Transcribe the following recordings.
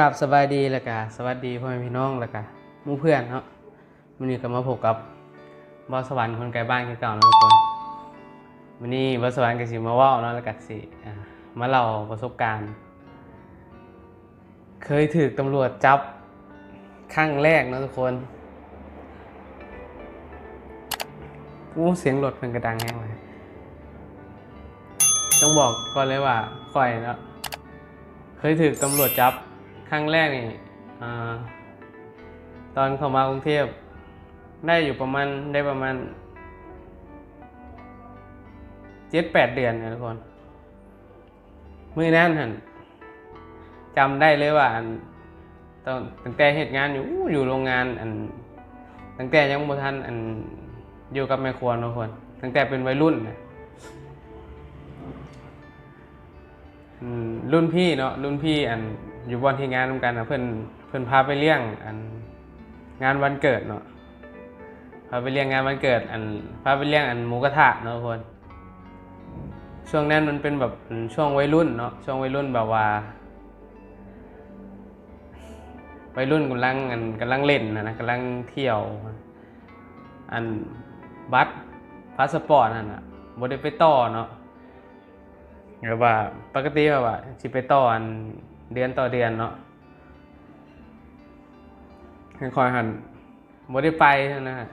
ราบสบายดีแล้วก็สวัสดีพ่อแม่พี่น้องแล้วก็หมู่เพื่อนเนาะวันนี้ก็มาพบกับบอสวรรค์คนไกลบ้านคือเก่าเนะทุกคนวันนี้บอสวรรค์ก็สิมาเว่าเนาะแล้วก็สิมาเล่าประสบการณ์ เคยถูกตำรวจจับครั้งแรกเนาะทุกคนอู้เสียงรถเป็นกระดังแห้งเลยต้องบอกก่อนเลยว่าข่อยเนาะเคยถูกตำรวจจับ ครั้งแรกนี่อตอนเข้ามากรุงเทพได้อยู่ประมาณได้ประมาณเจ็ดแปดเดือนนะทุกคนมือนั้นหันจำได้เลยว่าอันตอนตั้งแต่เหตุงานอยู่อยู่โรงงานอันตั้งแต่ยังบ่ทันอันอยู่กับแม่ครัวทุกคน ตั้งแต่เป็นวัยรุ่นนะอืมรุ่นพี่เนาะรุ่นพี่อัน อยู่บอนที่งานร่วมกันนะเพื่อนเพื่อนพาไปเลี้ยง อันงานวันเกิดเนาะพาไปเลี้ยงงานวันเกิด อันพาไปเลี้ยงอันหมูกระทะเนาะทุกคนช่วงนั้นมันเป็นแบบช่วงวัยรุ่นเนาะช่วงวัยรุ่นแบบว่าวัยรุ่นกำลังอันกำลังเล่นนะนะกำลังเที่ยว อันบัตรพาสปอร์ตนั่นอะบ่ได้ไปต่อเนาะแบบว่าปกติแบบว่าสิไปต่ออัน เดือนต่อเดือนเนาะคอยหันบ่ได้ไปนะฮะ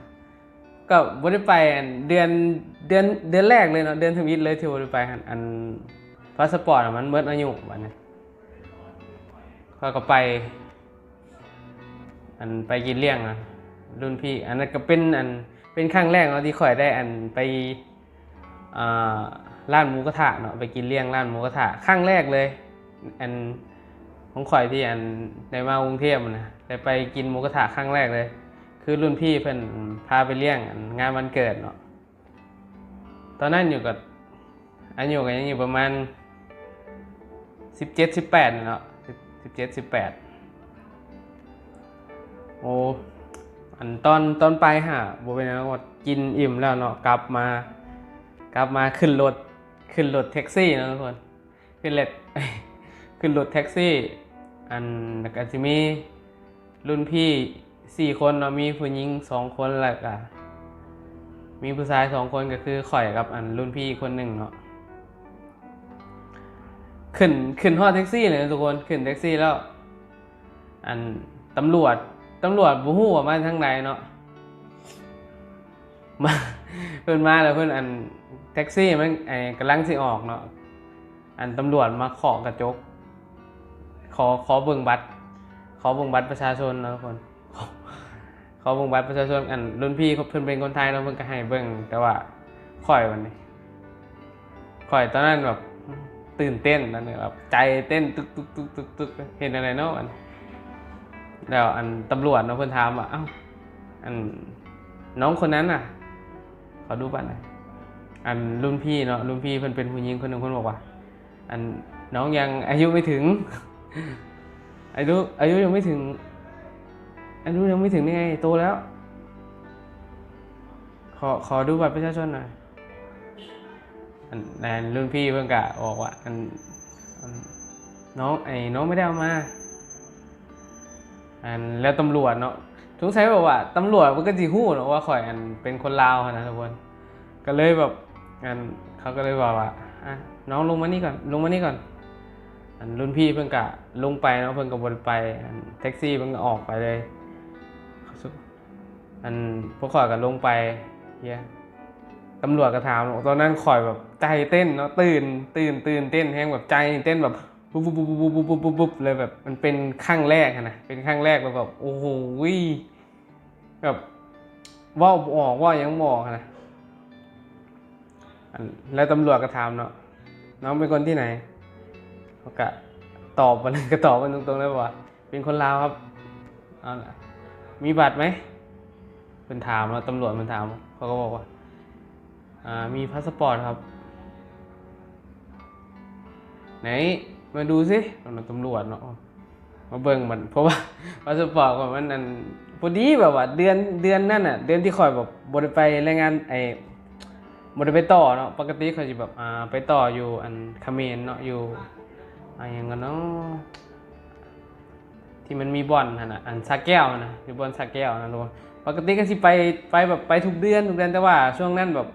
ก็บ่ได้ไปอันเดือนเดือนเดือนแรกเลยเนาะเดือนทวิตเลยที่บ่ได้ไปหันอันพาสปอร์ตอะมันเบิดอายุบัดนี้ก็ก็ไป อันไปกินเลี้ยงนะรุ่นพี่ อันนั้นก็เป็นอันเป็นครั้งแรกเนาะที่ข่อยได้อันไปอ่าร้านหมูกระทะเนาะไปกินเลี้ยงร้านหมูกระทะครั้งแรกเลย อัน ของข่อยที่อันได้มากรุงเทพนะได้ไปกินหมูกระทะครั้งแรกเลย คือรุ่นพี่เพิ่นพาไปเลี้ยงงานวันเกิดเนาะตอนนั้นอยู่กับอายุก็ยังอยู่ประมาณสิบเจ็ดสิบแปดเนาะสิบเจ็ดสิบแปดโอ้อันตอนตอนไปหาบเป็นหยังว่ากินอิ่มแล้วเนาะกลับมากลับมาขึ้นรถขึ้นรถแท็กซี่นะทุกคนขึ้นรถ ขึ้นรถแท็กซี่ อันก็จะมีรุ่นพี่สี่คนเนาะมีผู้หญิงสองคนแล้วก็มีผู้ชายสองคนก็คือข่อยกับอันรุ่นพี่คนหนึ่งเนาะขึ้นขึ้นฮอแท็กซี่เลยนะทุกคนขึ้นแท็กซี่แล้ว อันตำรวจตำรวจบูฮู้ว่ามาทางใดเนาะมาเพิ่นมาแล้วเพิ่นอันแท็กซี่มันไอ้กำลังสิออกเนาะอันตำรวจมาเคาะกระจก ขอขอเบิ่งบัตร ขอเบิ่งบัตรประชาชนนะทุกคนขอเบิ่งบัตรประชาชนอันรุ่นพี่เขาเพิ่นเป็นคนไทยเนาเพิ่นก็ให้เบิ่งแต่ว่าข่อยวันนี้ข่อยตอนนั้นแบบตื่นเต้นนั่นแบบใจเต้นตึกตึกตึกตึกตึกเห็นอะไรเนาะอันแล้วอันตำรวจเนาะเพิ่นถามว่าเอ้าอันน้องคนนั้นน่ะขอดูบัตรหน่อยอันรุ่นพี่เนาะรุ่นพี่เพิ่นเป็นผู้หญิงคนหนึ่งคนบอกว่า อันน้องยังอายุไม่ถึง อายุอายุยังไม่ถึง อายุยังไม่ถึงนี่ไงโตแล้ว ขอขอดูบัตรประชาชนหน่อยอันอันรุ่นพี่เพิ่งกะบอกว่าอันนน้องไอ้น้องไม่ได้เอามาอันแล้วตำรวจเนาะสงสัยแบบว่าตำรวจมันก็จีหู้เนอะว่าข่อยอันเป็นคนลาวอะนะทุกคนก็เลยแบบอันเขาก็เลยบอกว่าอะน้องลงมานี่ก่อนลงมานี่ก่อน อันรุ่นพี่เพิ่งกะลงไปเนาะเพิ่งกะบนไปอันแท็กซี่เพิ่งก็ออกไปเลย อันพวกข่อยก็ลงไปเฮียตำรวจก็ถามตอนนั้นข่อยแบบใจเต้นเนาะตื่น ตื่นตื่นเต้นแห้งแบบใจเต้นแบบปุ๊บปุ๊บปุ๊บปุ๊บปุ๊บปุ๊บปุ๊บเลยแบบมันเป็นครั้งแรกนะเป็นครั้งแรกแล้วแบบโอ้โหแบบว่าบออกว่ายังบอกนะแล้วตำรวจก็ถามเนาะน้องเป็นคนที่ไหน ก็ตอบมันก็ตอบมันตรงๆเลยว่าเป็นคนลาวครับเอาล่ะมีบัตรไหมเป็นถามแล้วตำรวจมันถามเขาก็บอกว่าอ่ามีพาสปอร์ตครับ ไหนมาดูสิตำรวจเนาะมาเบิ่งมันเพราะว่าพาสปอร์ตของมันนั่นพอดีแบบว่าเดือนเดือนนั่นน่ะเดือนที่คอยแบบบริไปรายงานไอ้บริไปต่อเนาะปกติเขาจะแบบอ่าไปต่ออยู่อันคาเมรเนาะอยู่ ไรอย่างเงี้ยเนาะที่มันมีบ่อนนะอันสาแก้วนะอยู่บอนสาแก้วนะทุกคนปกติก็สิไปไปแบบไปทุกเดือนทุกเดือนแต่ว่าช่วงนั้นแบบ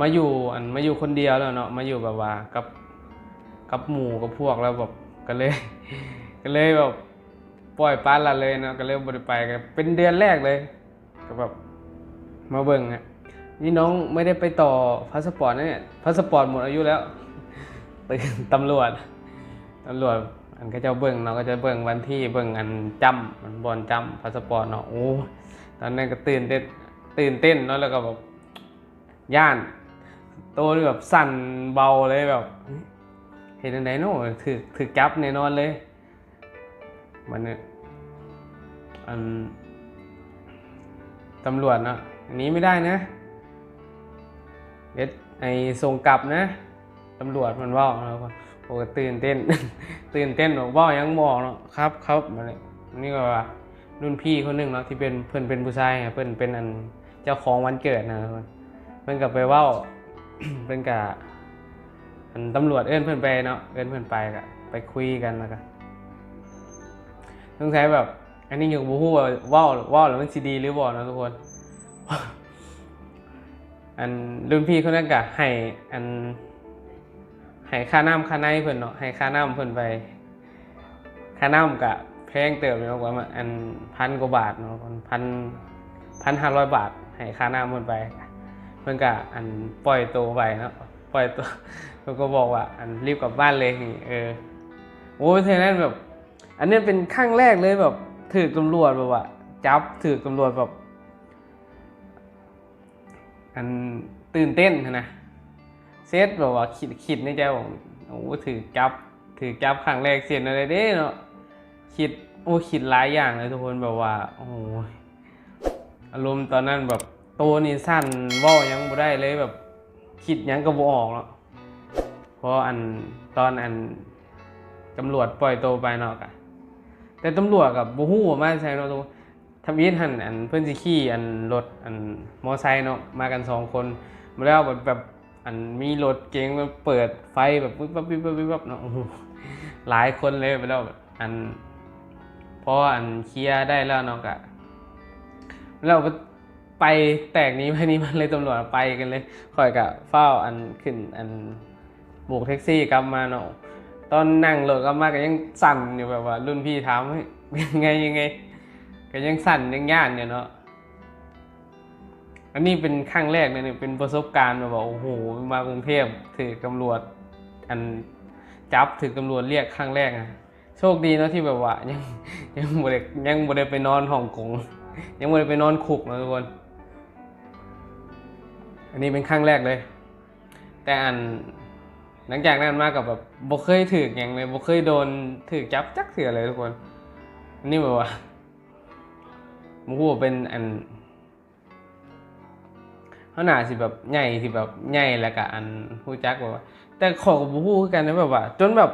มาอยู่อันมาอยู่คนเดียวแล้วเนาะมาอยู่แบบว่ากับกับหมู่กับพวกแล้วแบบก็เลย ก็เลยแบบปล่อยปละละเลยเนาะก็เลยบ่ได้ไปกันเป็นเดือนแรกเลยก็แบบมาเบิ่งอะนี่น้องไม่ได้ไปต่อพาสปอร์ตนะเนี่ยพาสปอร์ตหมดอายุแล้ว ตื่นตำรวจตำรวจอันก็จะเบิ่งเนาะก็จะเบิ่งวันที่เบิ่งอันจำมันบอลจำพาสปอร์ตเนาะโอ้ตอนนั้นก็ตื่นเต้นตื่นเต้นเนาะแล้วก็แบบย่านตัวแบบสั่นเบาเลยแบบเห็นไหนเนาะถือถือจับแน่นอนเลยมันเนี่ยอันตำรวจเนาะอันนี้ไม่ได้นะเด็ดไอส่งกลับนะ ตำรวจมันว่าแล้วก็โอ้ตื่นเต้น ตื่นเต้นบอกว่ายังบอกเนาะครับครับมาเลยนี่ก็ว่ารุ่นพี่คนหนึ่งเนาะที่เป็นเพื่อนเป็นผู้ชายเพื่อนเป็นอันเจ้าของวันเกิดนะเพื่อนกับไปว่าเพื่อนกับอันตำรวจเอื้อนเพื่อนไปเนาะเอื้อนเพื่อนไปกะไปคุยกันแล้วกันต้องใช้แบบ อันนี้อยังบูฮู้ว่าว่าวว่าวแล้วมันซีดีหรือบ่นะทุกคนอันรุ่นพี่คนนั้นกะให้อัน ให้ค่าน้ำค่าในเพิ่นเนาะให้ค่าน้ำเพิ่นไป ค่าน้ำกะแพงเติบเนาะกว่ามาอันพันกว่าบาทเนาะพันพันห้าร้อยบาทให้ค่าน้ำเพิ่นไปเพิ่นกะอันปล่อยตัวไปเนาะปล่อยตัวเพิ่นก็บอกว่า อันรีบกลับบ้านเลยนี่เออโอ้ยเท่นั้นแบบ อันนี้เป็นครั้งแรกเลยแบบถือตำรวจแบบว่า จับถือตำรวจแบบ อันตื่นเต้นนะ เซตแบบว่าคิดคิดในใจว่าโอ้ถือจับถือจับครั้งแรกเสียนอะไรเด้เนาะคิดโอ้คิดหลายอย่างเลยทุกคนแบบว่าโอ้ยอารมณ์ตอนนั้นแบบโตวนี่สั้นว่ายังบ่ได้เลยแบบคิดยังก็บ่ออกเนาะเพราะอันตอนอันตำรวจปล่อยตัวไปเนาะกะแต่ตำรวจกับบูฮู้ว่มาใช่เนาะตัวทำยินหันอันเพื่อนสิขี่อันรถอันมอไซค์เนาะมากันสองคนมาแล้วแบบแบบ อันมีรถเก๋งมาเปิดไฟแบบวิบวับวิบวับวิบวับเนาะหลายคนเลยไปแล้วอันพออันเคลียร์ได้แล้วเนาะกะแล้วก็ไปแตกนี้ไปนี้มันเลยตำรวจไปกันเลยคอยกะเฝ้าอันขึ้นอันโบกแท็กซี่กลับมาเนาะตอนนั่งรถก็มาก็ยังสั่นอยู่แบบว่า รุ่นพี่ถามยังไงยังไง ก็ยังสั่นยังย่านอยู่เนาะ อันนี้เป็นครั้งแรกเลยเนี่ยเป็นประสบการณ์แบบว่าโอ้โหมากรุงเทพถือตำรวจ อันจับถือตำรวจเรียกครั้งแรกอะโชคดีเนาะที่แบบว่า ยังยังบ่ได้ยังบ่ได้ไปนอนฮ่องกง ยังบ่ได้ไปนอนคุกนะทุกคน อันนี้เป็นครั้งแรกเลย แต่อันหลังจากนั้นมากับแบบบ่เคยถืออย่างเลยบ่เคยโดนถือจับจักเสือเลยทุกคน อันนี่แบบว่ามึงพูดว่าเป็นอัน เขาหนาสิแบบใหญ่สิแบบใหญ่แล้วก็อันผู้จักแบบว่า แต่ขอกับบ่ฮู้คือกันนะแบบว่า จนแบบ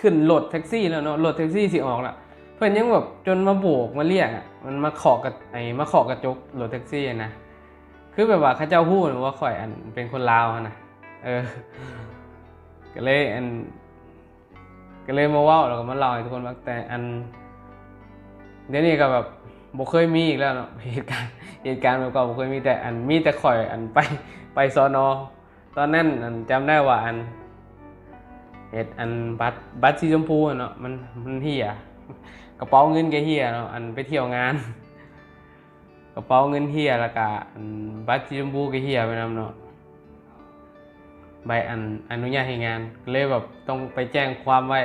ขึ้นรถแท็กซี่แล้วเนาะรถแท็กซี่สิออกละเพิ่อนยังแบบจนมาโบกมาเรียกอะมันมาขอกับไอ้มาขอกระจกรถแท็กซี่นะคือแบบว่าเขาเจ้าพูดว่าข่อยอันเป็นคนลาวนะเออ ก็เลยอัน ก็เลยมาว่าแล้วก็มาเล่าให้ทุกคนฟังแต่อันเดี๋ยวนี้ก็แบบ บ่เคยมีอีกแล้วเนาะเหตุการณ์เหตุการณ์แบบก่าบ่เคยมีแต่อันมีแต่ข่อยอันไปไปสอนอตอนนั้นอันจำได้ว่าอันเหตุอันบัตรบัตรสีชมพูเนาะมันมันเหี่ยกระเป๋าเงินแกเหี่ยเนาะอันไปเที่ยวงาน กระเป๋าเงินเหี่ยแล้วก็อันบัตรสีชมพูแกเหี่ยไปนำเนาะใบอันอนุญาตให้งานเลยแบบต้องไปแจ้งความไว้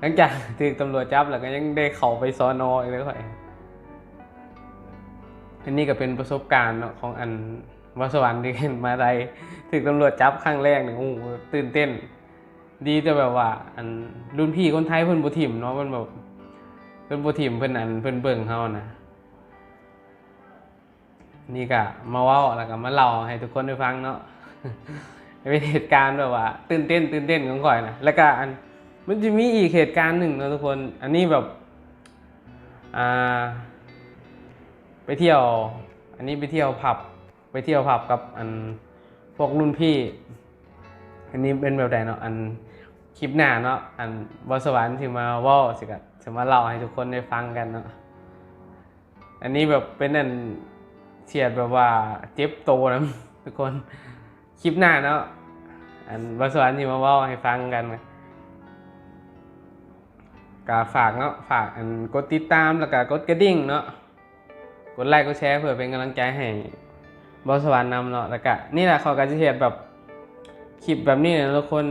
หลังจากถูกตำรวจจับแล้วก็ยังได้เข้าไปสอนออีกเลยค่อย อันนี้ก็เป็นประสบการณ์เนาะของอันวสวรรค์ที่เห็นมาได้ถูกตำรวจจับครั้งแรกเนี่ยโอ้โหตื่นเต้น ดีแต่แบบว่า อันรุ่นพี่คนไทยเพิ่นบ่ถิ่มเนาะเพิ่นแบบเพิ่นบ่ถิ่มเพิ่นอันเพิ่นเบิ่งเฮานะนี่ก็มาเว้าแล้วก็มาเล่าให้ทุกคนได้ฟังเนาะเป็นเหตุการณ์แบบว่า ตื่นเต้น ตื่นเต้นของข่อยนะแล้วก็อันมันจะมีอีกเหตุการณ์หนึ่งนะทุกคน อันนี้แบบอ่า ไปเที่ยว อันนี้ไปเที่ยวผับ ไปเที่ยวผับกับอันพวกรุ่นพี่ อันนี้เป็นแบบไหนเนาะอันคลิปหน้าเนาะอันบสวรรค์ที่มาว่าสิกะจะมาเล่าให้ทุกคนได้ฟังกันเนาะอันนี้แบบเป็นอันเฉียดแบบว่าเจ็บโตนะทุกคนคลิปหน้าเนาะอันบสวรรค์ที่มาว่าให้ฟังกันก็ฝากเนาะฝากอันกดติดตามแล้วก็กดกระดิ่งเนาะ กดไลค์กดแชร์เพื่อเป็นกำลังใจให้บอสวรรค์นำเนาะแล้วก็นี่แหละเขาก็จะเห็นแบบคลิปแบบนี้เนี่ยทุกคน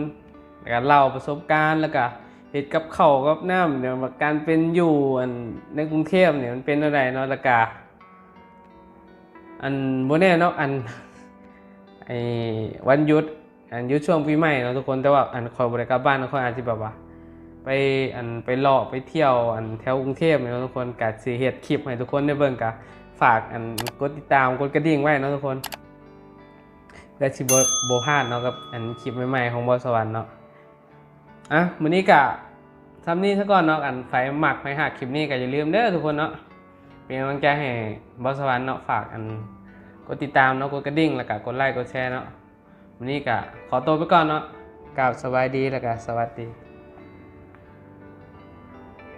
แล้วก็เล่าประสบการณ์แล้วก็เหตุกับเขากับน้ำเนี่ยว่าการเป็นอยู่อันในกรุงเทพเนี่ยมันเป็นอะไรเนาะแล้วก็อันโมแน่เนาะอันไอ้วันหยุดอันหยุดช่วงปีใหม่เนาะทุกคนแต่ว่าอันคอยบริกลับบ้านคอยอาจจะแบบว่า ไปอันไปเลาะไปเที่ยวอันแถวกรุงเทพเนาะทุกคนกะสิเฮ็ดคลิปให้ทุกคนได้เบิ่งกะฝากอันกดติดตามกดกระดิ่งไว้เนาะทุกคนได้ชิบโบพาดเนาะกับอันคลิปใหม่ๆของบอสวรรค์เนาะอะมื้อนี้กะทำนี่ซะก่อนเนาะอันไฟหมักไฟหักคลิปนี้ก็อย่าลืมเด้อทุกคนเนาะเป็นกำลังใจให้บอสวรรค์เนาะฝากอันกดติดตามเนาะกดกระดิ่งแล้วก็กดไลค์กดแชร์เนาะมื้อนี้กะขอตัวไปก่อนเนาะกราบสบายดีแล้วก็สวัสดี